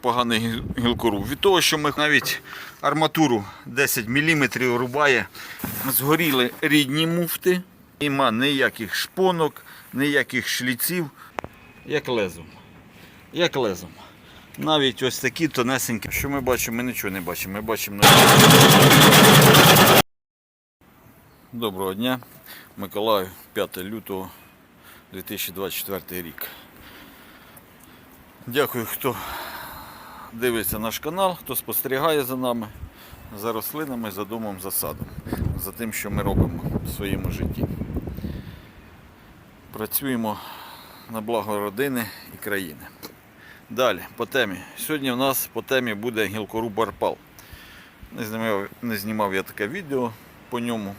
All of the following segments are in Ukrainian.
поганий гі- гілкоруб. Від того, що ми навіть арматуру 10 мм рубає, згоріли рідні муфти, нема ніяких шпонок, ніяких шліців, як лезом. Як лезом. Навіть ось такі тонесенькі. Що ми бачимо? Ми нічого не бачимо. Ми бачимо. Доброго дня. Миколаїв, 5 лютого 2024 рік. Дякую, хто дивиться наш канал, хто спостерігає за нами, за рослинами, за домом, за садом, за тим, що ми робимо в своєму житті. Працюємо на благо родини і країни. Далі, по темі. Сьогодні у нас по темі буде гілкоруб Арпал. Не знімав, не знімав я таке відео по ньому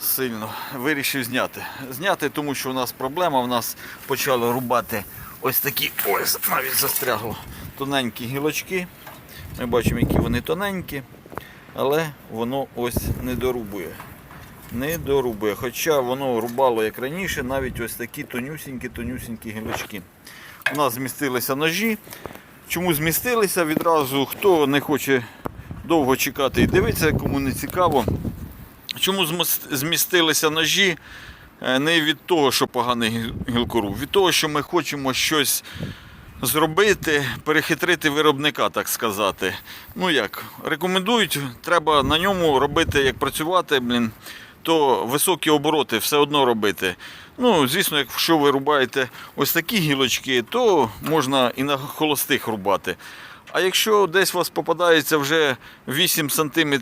сильно вирішив зняти. Зняти, тому що у нас проблема, у нас почали рубати ось такі, ось навіть застрягло, тоненькі гілочки. Ми бачимо, які вони тоненькі, але воно ось не дорубує. Не дорубує. Хоча воно рубало як раніше, навіть ось такі тонюсінькі-тонюсінькі гілочки. У нас змістилися ножі. Чому змістилися? Відразу хто не хоче довго чекати і дивитися, кому не цікаво. Чому змістилися ножі? Е, Не від того, що поганий гі- гілкоруб, від того, що ми хочемо щось зробити, перехитрити виробника, так сказати. Ну як, рекомендують, треба на ньому робити, як працювати, блін, то високі обороти все одно робити. Ну, звісно, якщо ви рубаєте ось такі гілочки, то можна і на холостих рубати. А якщо десь у вас попадається вже 8 см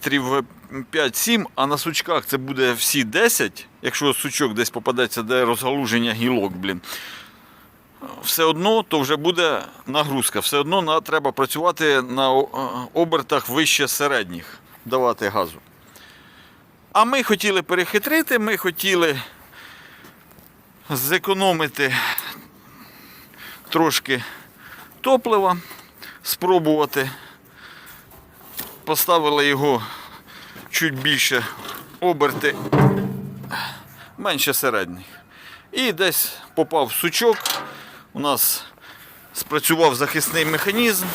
5-7, а на сучках це буде всі 10, якщо сучок десь попадеться, де розгалуження гілок, блін, все одно то вже буде нагрузка. Все одно на, треба працювати на обертах вище середніх, давати газу. А ми хотіли перехитрити, ми хотіли зекономити трошки топлива спробувати. Поставили його чуть більше оберти, менше середніх. І десь попав сучок. У нас спрацював захисний механізм,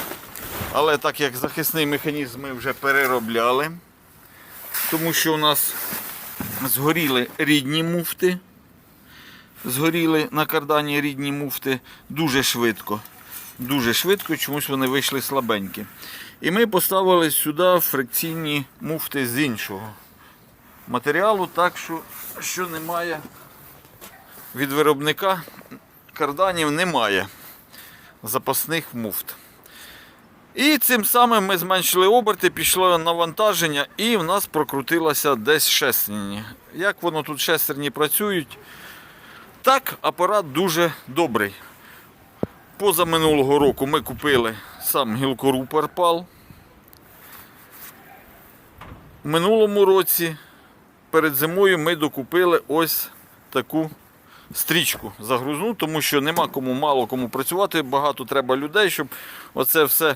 але так як захисний механізм ми вже переробляли, тому що у нас згоріли рідні муфти. Згоріли на кардані рідні муфти дуже швидко дуже швидко, чомусь вони вийшли слабенькі. І ми поставили сюди фрикційні муфти з іншого матеріалу, так що, що немає від виробника карданів немає запасних муфт. І цим самим ми зменшили оберти, пішло навантаження, і в нас прокрутилося десь шестерні. Як воно тут шестерні працюють? Так, апарат дуже добрий. Поза минулого року ми купили сам гілкоруб Арпал. В минулому році перед зимою ми докупили ось таку стрічку загрузну, тому що нема кому мало кому працювати, багато треба людей, щоб оце все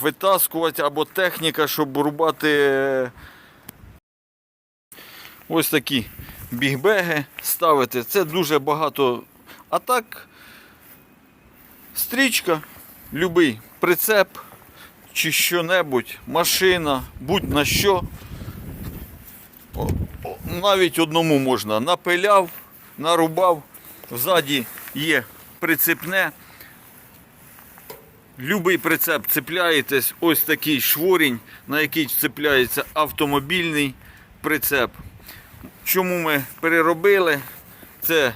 витаскувати, або техніка, щоб рубати е, ось такі бігбеги ставити. Це дуже багато. А так стрічка, любий прицеп чи що-небудь, машина, будь-на що. О, о, Навіть одному можна напиляв, нарубав, ззаді є прицепне. Любий прицеп цепляєтесь, ось такий шворінь, на який цепляється автомобільний прицеп. Чому ми переробили? Це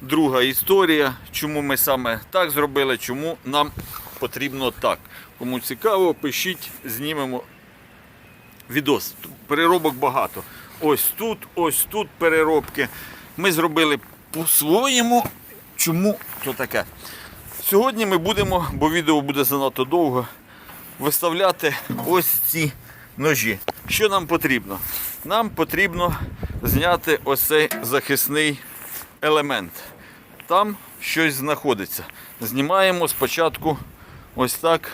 друга історія, чому ми саме так зробили, чому нам потрібно так. Кому цікаво, пишіть, знімемо відос. Переробок багато. Ось тут, ось тут переробки. Ми зробили по-своєму. Чому то таке? Сьогодні ми будемо, бо відео буде занадто довго, виставляти ось ці ножі. Що нам потрібно? Нам потрібно зняти ось цей захисний елемент. Там щось знаходиться. Знімаємо спочатку ось так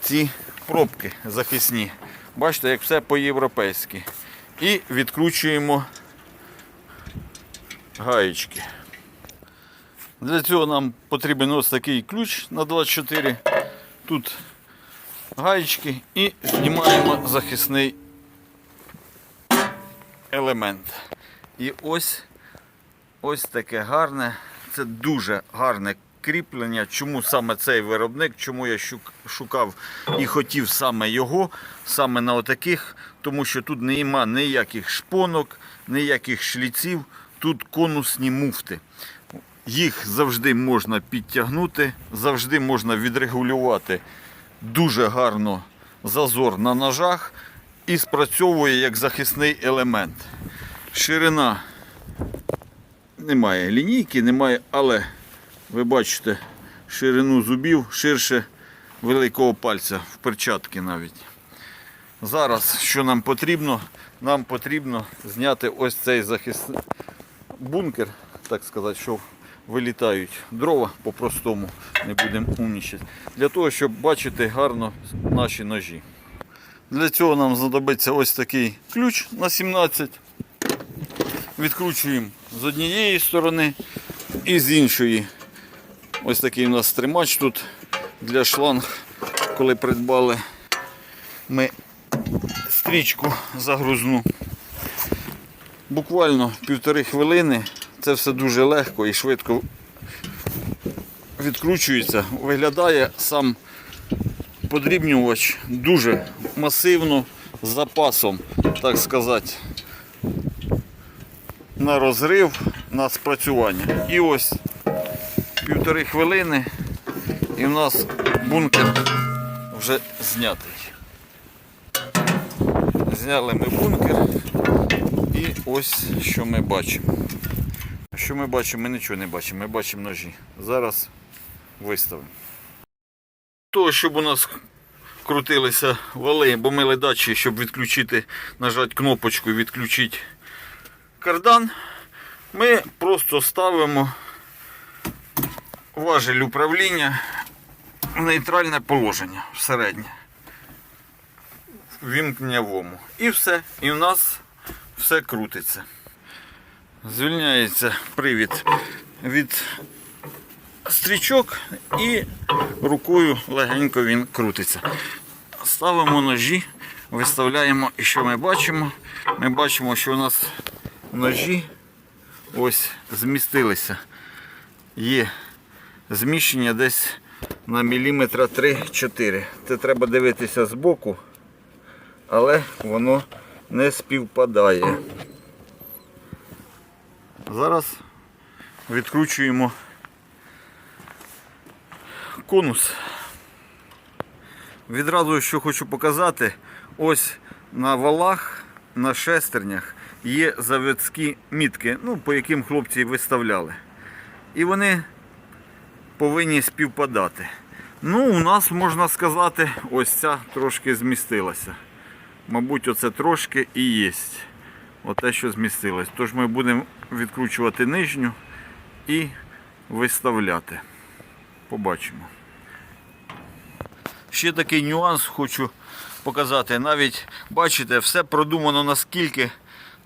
ці пробки захисні. Бачите, як все по-європейськи. І відкручуємо гаєчки. Для цього нам потрібен ось такий ключ на 24. Тут гаєчки і знімаємо захисний елемент. І ось ось таке гарне, це дуже гарне кріплення. Чому саме цей виробник, чому я шукав і хотів саме його, саме на отаких, тому що тут нема ніяких шпонок, ніяких шліців, тут конусні муфти. Їх завжди можна підтягнути, завжди можна відрегулювати дуже гарно зазор на ножах і спрацьовує як захисний елемент. Ширина немає лінійки, немає, але ви бачите ширину зубів ширше великого пальця в перчатки навіть. Зараз що нам потрібно? Нам потрібно зняти ось цей захисний бункер, так сказати, що вилітають дрова по-простому, не будемо умнічати, для того, щоб бачити гарно наші ножі. Для цього нам знадобиться ось такий ключ на 17. Відкручуємо з однієї сторони і з іншої. Ось такий у нас тримач тут для шланг, коли придбали ми стрічку загрузну. Буквально півтори хвилини. Це все дуже легко і швидко відкручується. Виглядає сам подрібнювач дуже масивно з запасом, так сказати, на розрив, на спрацювання. І ось півтори хвилини і в нас бункер вже знятий. Зняли ми бункер і ось що ми бачимо. Що ми бачимо? Ми нічого не бачимо, ми бачимо ножі. Зараз виставимо. Того, щоб у нас крутилися вали, бо мили датчі, щоб відключити, нажати кнопочку і відключити кардан, ми просто ставимо важель управління в нейтральне положення в середнє. Вімкнявому. І все. І в нас все крутиться. Звільняється привід від стрічок і рукою легенько він крутиться. Ставимо ножі, виставляємо і що ми бачимо? Ми бачимо, що у нас ножі ось змістилися. Є зміщення десь на міліметра 3-4. Це треба дивитися збоку, але воно не співпадає. Зараз відкручуємо конус. Відразу що хочу показати, ось на валах, на шестернях є заводські мітки, ну, по яким хлопці виставляли. І вони повинні співпадати. Ну, у нас можна сказати, ось ця трошки змістилася. Мабуть, оце трошки і є. Оте, що змістилось. Тож ми будемо відкручувати нижню і виставляти. Побачимо. Ще такий нюанс хочу показати. Навіть бачите, все продумано наскільки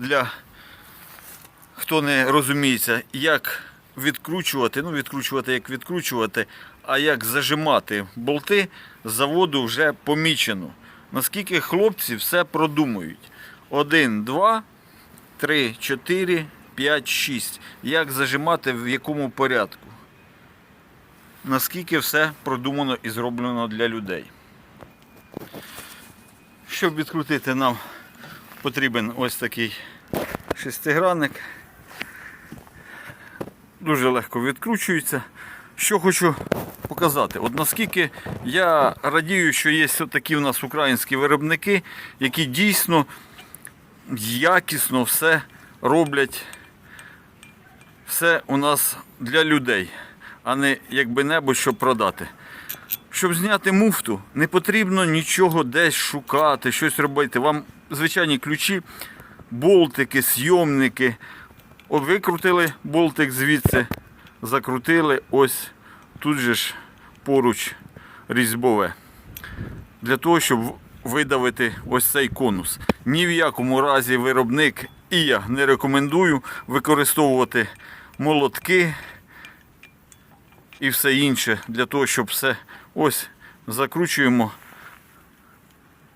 для хто не розуміється, як відкручувати, ну відкручувати, як відкручувати, а як зажимати болти з заводу вже помічено. Наскільки хлопці все продумують. Один, два, три, чотири, п'ять, шість. Як зажимати в якому порядку. Наскільки все продумано і зроблено для людей. Щоб відкрутити, нам потрібен ось такий шестигранник. Дуже легко відкручується. Що хочу показати, от наскільки я радію, що є такі у нас українські виробники, які дійсно якісно все роблять, все у нас для людей, а не якби-небудь, щоб продати. Щоб зняти муфту, не потрібно нічого десь шукати, щось робити. Вам звичайні ключі, болтики, сйомники. Викрутили болтик звідси, закрутили, ось тут же ж поруч різьбове. Для того, щоб видавити ось цей конус. Ні в якому разі виробник і я не рекомендую використовувати молотки і все інше для того, щоб все ось закручуємо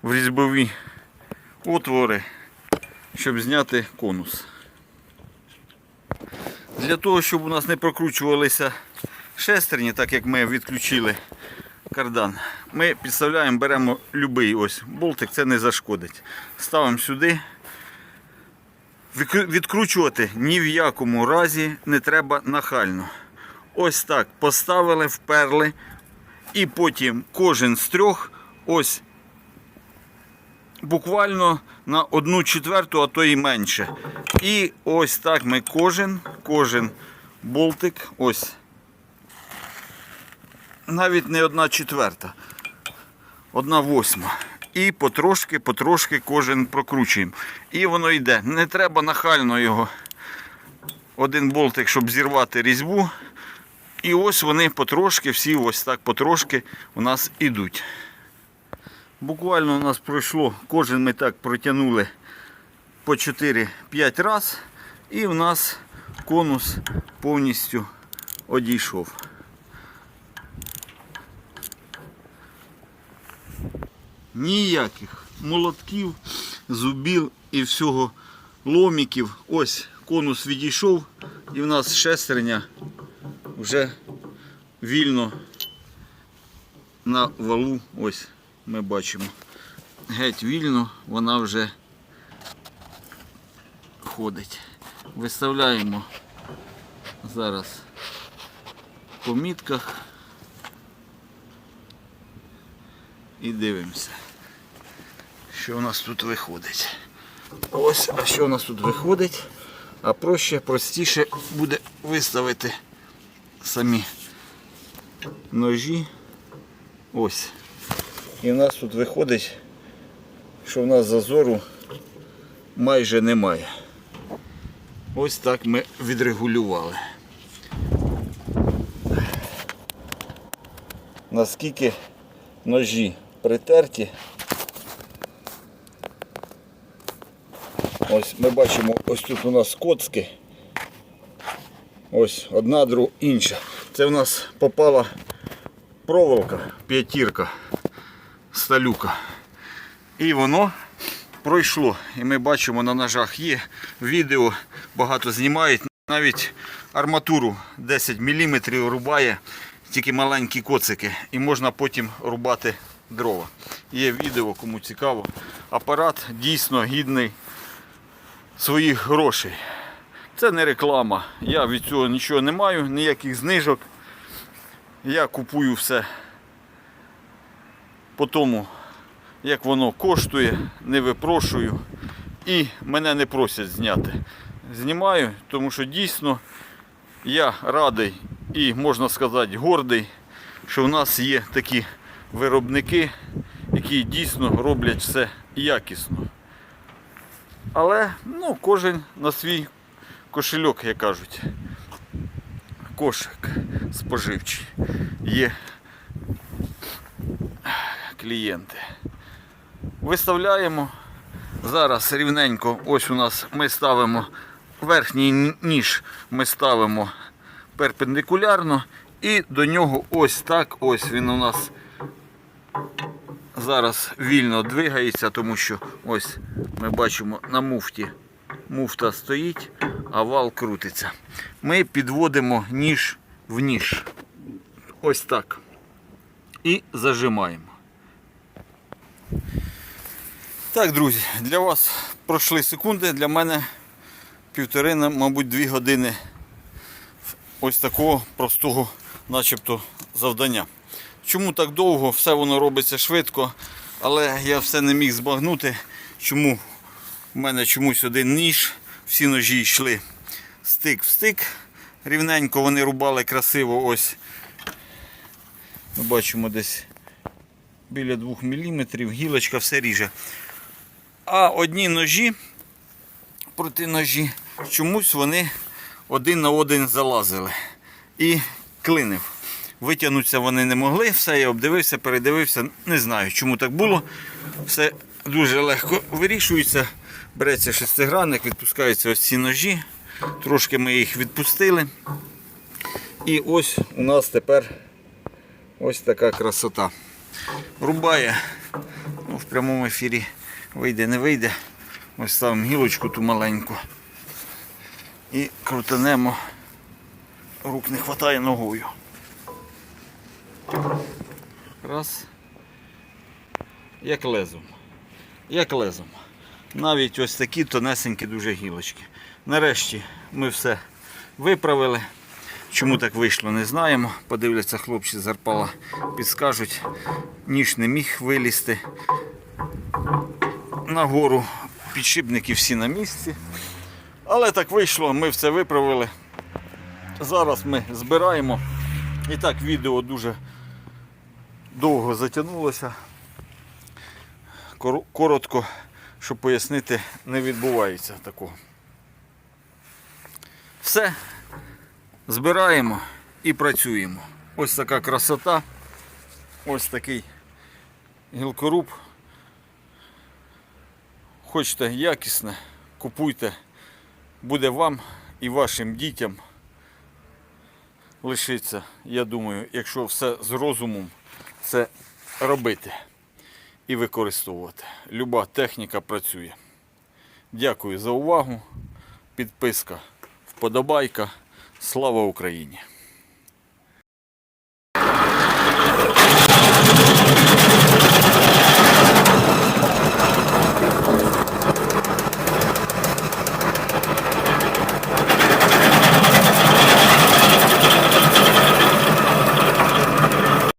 в різьбові отвори, щоб зняти конус. Для того, щоб у нас не прокручувалися шестерні, так як ми відключили кардан, ми підставляємо, беремо будь-який ось болтик, це не зашкодить. Ставимо сюди. Відкручувати ні в якому разі не треба нахально. Ось так поставили, вперли, і потім кожен з трьох ось буквально на одну четверту, а то і менше. І ось так ми кожен, кожен болтик, ось. Навіть не одна четверта, одна восьма. І потрошки, потрошки кожен прокручуємо. І воно йде. Не треба нахально його. Один болтик, щоб зірвати різьбу. І ось вони потрошки, всі ось так потрошки у нас ідуть. Буквально у нас пройшло, кожен ми так протягнули по 4-5 раз, і у нас конус повністю одійшов. Ніяких молотків, зубів і всього ломіків. Ось конус відійшов, і в нас шестерня вже вільно на валу. Ось ми бачимо. Геть вільно вона вже ходить. Виставляємо зараз по мітках і дивимося, що у нас тут виходить. Ось, а що у нас тут виходить? А проще, простіше буде виставити самі ножі. Ось. І в нас тут виходить, що в нас зазору майже немає. Ось так ми відрегулювали. Наскільки ножі притерті. Ось ми бачимо, ось тут у нас коцки. Ось одна, друга, інша. Це в нас попала проволока, п'ятірка, сталюка. І воно пройшло. І ми бачимо на ножах є відео, багато знімають. Навіть арматуру 10 мм рубає тільки маленькі коцики. І можна потім рубати дрова. Є відео, кому цікаво. Апарат дійсно гідний своїх грошей. Це не реклама. Я від цього нічого не маю, ніяких знижок. Я купую все по тому, як воно коштує, не випрошую. І мене не просять зняти. Знімаю, тому що дійсно я радий і, можна сказати, гордий, що в нас є такі виробники, які дійсно роблять все якісно. Але ну, кожен на свій кошельок, як кажуть. Кошик споживчий. Є клієнти. Виставляємо. Зараз рівненько, ось у нас ми ставимо верхній ніж ми ставимо перпендикулярно і до нього ось так, ось він у нас зараз вільно двигається, тому що ось ми бачимо на муфті муфта стоїть, а вал крутиться. Ми підводимо ніж в ніж. Ось так. І зажимаємо. Так, друзі, для вас пройшли секунди, для мене півтори, мабуть, дві години ось такого простого начебто завдання. Чому так довго? Все воно робиться швидко, але я все не міг збагнути, чому в мене чомусь один ніж, всі ножі йшли стик в стик. Рівненько вони рубали красиво ось. Ми бачимо десь біля 2 мм, гілочка все ріже. А одні ножі проти ножі, чомусь вони один на один залазили і клинив. Витягнутися вони не могли, все я обдивився, передивився, не знаю, чому так було. Все дуже легко вирішується. Береться шестигранник, відпускаються ось ці ножі. Трошки ми їх відпустили. І ось у нас тепер ось така красота. Рубає. Ну, в прямому ефірі вийде, не вийде. Ось ставимо гілочку ту маленьку. І крутанемо. Рук не вистачає ногою. Раз. Як лезом. Як лезом. Навіть ось такі тонесенькі дуже гілочки. Нарешті ми все виправили. Чому так вийшло, не знаємо. Подивляться хлопці з Арпала, підскажуть. Ніж не міг вилізти. Нагору підшипники всі на місці. Але так вийшло, ми все виправили. Зараз ми збираємо. І так відео дуже довго затягнулося. Кор- Коротко, щоб пояснити, не відбувається такого. Все. Збираємо і працюємо. Ось така красота. Ось такий гілкоруб. Хочете якісне, купуйте. Буде вам і вашим дітям лишиться, я думаю, якщо все з розумом це робити і використовувати. Люба техніка працює. Дякую за увагу. Підписка, вподобайка. Слава Україні!